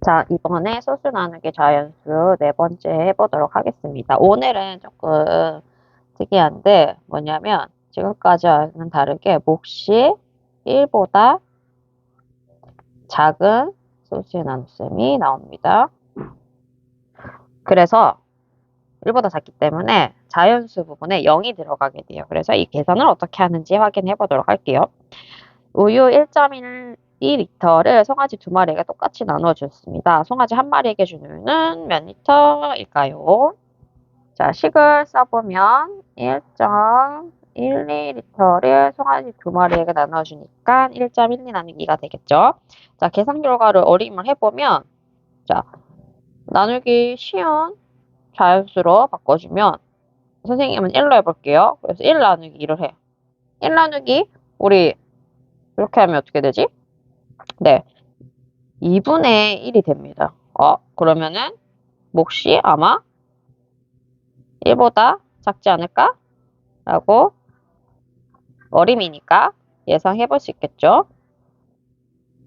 자, 이번에 소수 나누기 자연수 네 번째 해보도록 하겠습니다. 오늘은 조금 특이한데 뭐냐면 지금까지와는 다르게 몫이 1보다 작은 소수의 나눗셈이 나옵니다. 그래서 1보다 작기 때문에 자연수 부분에 0이 들어가게 돼요. 그래서 이 계산을 어떻게 하는지 확인해 보도록 할게요. 우유 1.1 2리터를 송아지 두 마리에게 똑같이 나눠줬습니다. 송아지 한 마리에게 주는 몇 리터일까요? 자, 식을 써보면 1.12리터를 송아지 두 마리에게 나눠주니까 1.12 나누기가 되겠죠. 자, 계산 결과를 어림을 해보면 자, 나누기 쉬운 자연수로 바꿔주면 선생님은 1로 해볼게요. 그래서 1 나누기 2를 해. 1 나누기 우리 이렇게 하면 어떻게 되지? 네. 2분의 1이 됩니다. 어, 그러면은 몫이 아마 1보다 작지 않을까? 라고 어림이니까 예상해 볼 수 있겠죠.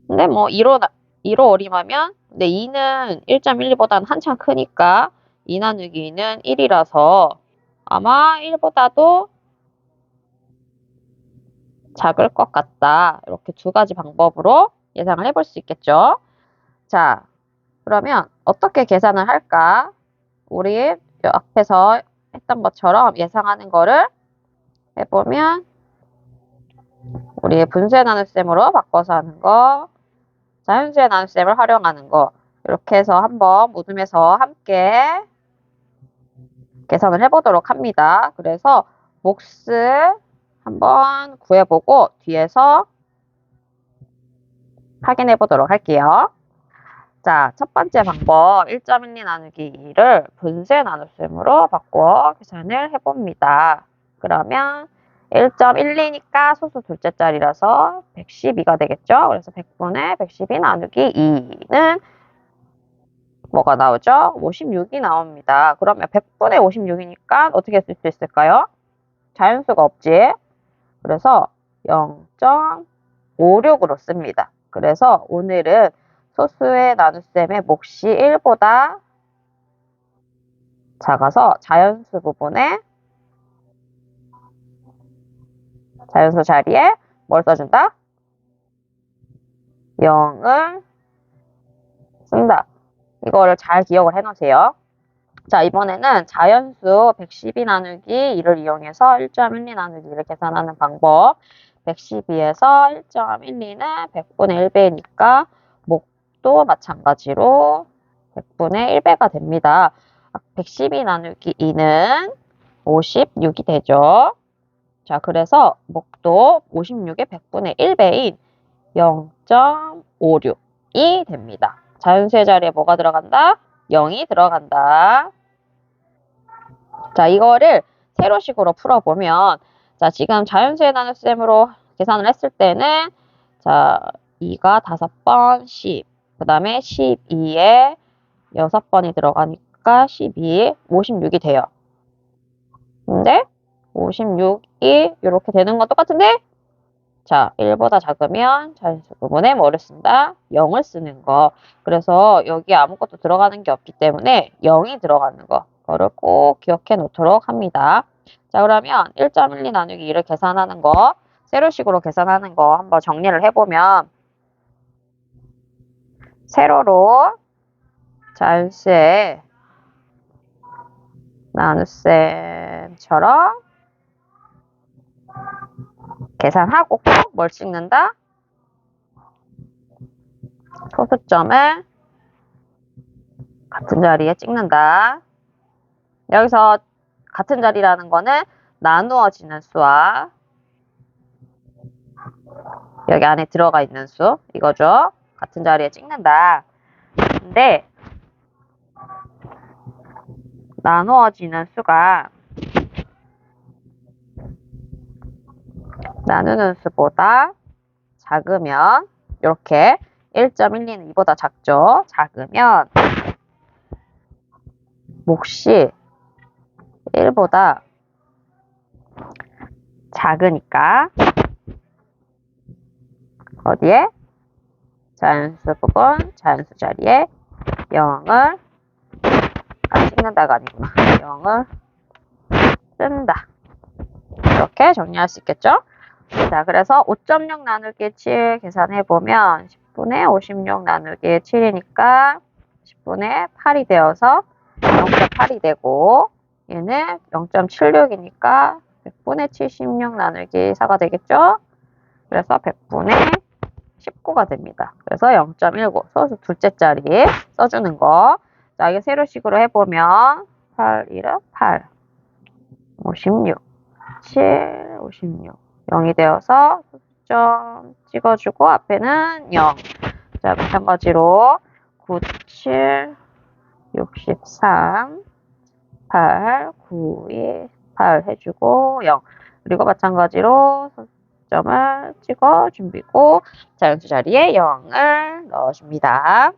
근데 뭐 2로, 2로 어림하면 근데 2는 1.12보다는 한참 크니까 2 나누기 2는 1이라서 아마 1보다도 작을 것 같다. 이렇게 두 가지 방법으로 예상을 해볼 수 있겠죠. 자, 그러면 어떻게 계산을 할까? 우리 앞에서 했던 것처럼 예상하는 거를 해보면 우리의 분수의 나눗셈으로 바꿔서 하는 거, 자연수의 나눗셈을 활용하는 거 이렇게 해서 한번 모둠에서 함께 계산을 해보도록 합니다. 그래서 몫을 한번 구해보고 뒤에서 확인해 보도록 할게요. 자, 첫 번째 방법 1.12 나누기 2를 분수의 나눗셈으로 바꿔 계산을 해봅니다. 그러면 1.12니까 소수 둘째 자리라서 112가 되겠죠. 그래서 100분의 112 나누기 2는 뭐가 나오죠? 56이 나옵니다. 그러면 100분의 56이니까 어떻게 쓸 수 있을까요? 자연수가 없지. 그래서 0.56으로 씁니다. 그래서 오늘은 소수의 나눗셈의 몫이 1보다 작아서 자연수 부분에 자연수 자리에 뭘 써준다? 0을 쓴다. 이거를 잘 기억을 해 놓으세요. 자, 이번에는 자연수 112 나누기 2를 이용해서 1.12 나누기 2를 계산하는 방법. 112에서 1.12는 100분의 1배니까 목도 마찬가지로 100분의 1배가 됩니다. 112 나누기 2는 56이 되죠. 자, 그래서 목도 56의 100분의 1배인 0.56이 됩니다. 자연수의 자리에 뭐가 들어간다? 0이 들어간다. 자, 이거를 세로식으로 풀어보면 자, 지금 자연수의 나눗셈으로 계산을 했을 때는 자, 2가 5번 10, 그 다음에 12에 6번이 들어가니까 12, 56이 돼요. 근데 56이 이렇게 되는 건 똑같은데 자, 1보다 작으면 자연수 부분에 뭐를 쓴다? 0을 쓰는 거. 그래서 여기 아무것도 들어가는 게 없기 때문에 0이 들어가는 거. 그거를 꼭 기억해 놓도록 합니다. 자, 그러면 1.12 나누기 2를 계산하는 거, 세로식으로 계산하는 거 한번 정리를 해보면, 세로로 자연수의 나눗셈처럼 계산하고 꼭뭘 찍는다? 소수점을 같은 자리에 찍는다. 여기서 같은 자리라는 거는 나누어지는 수와 여기 안에 들어가 있는 수 이거죠. 같은 자리에 찍는다. 근데 나누어지는 수가 나누는 수보다 작으면 이렇게 1.12는 2보다 작죠. 작으면 몫이 1보다 작으니까 어디에? 자연수 부분, 자연수 자리에 0을 아, 찍는다가 아니구나. 0을 뜬다. 이렇게 정리할 수 있겠죠? 자, 그래서 5.0 나누기 7 계산해 보면 10분의 56 나누기 7이니까 10분의 8이 되어서 0.8이 되고 얘는 0.76이니까 100분의 76 나누기 4가 되겠죠? 그래서 100분의 19가 됩니다. 그래서 0.19 소수 둘째 자리 써주는 거. 자, 이게 세로식으로 해보면 8, 1은 8, 56, 7, 56, 0이 되어서 점 찍어주고 앞에는 0. 자, 마찬가지로 9, 7, 63, 8, 9, 2, 8 해주고 0. 그리고 마찬가지로 점을 찍어 준비고 자연수 자리에 0을 넣어줍니다.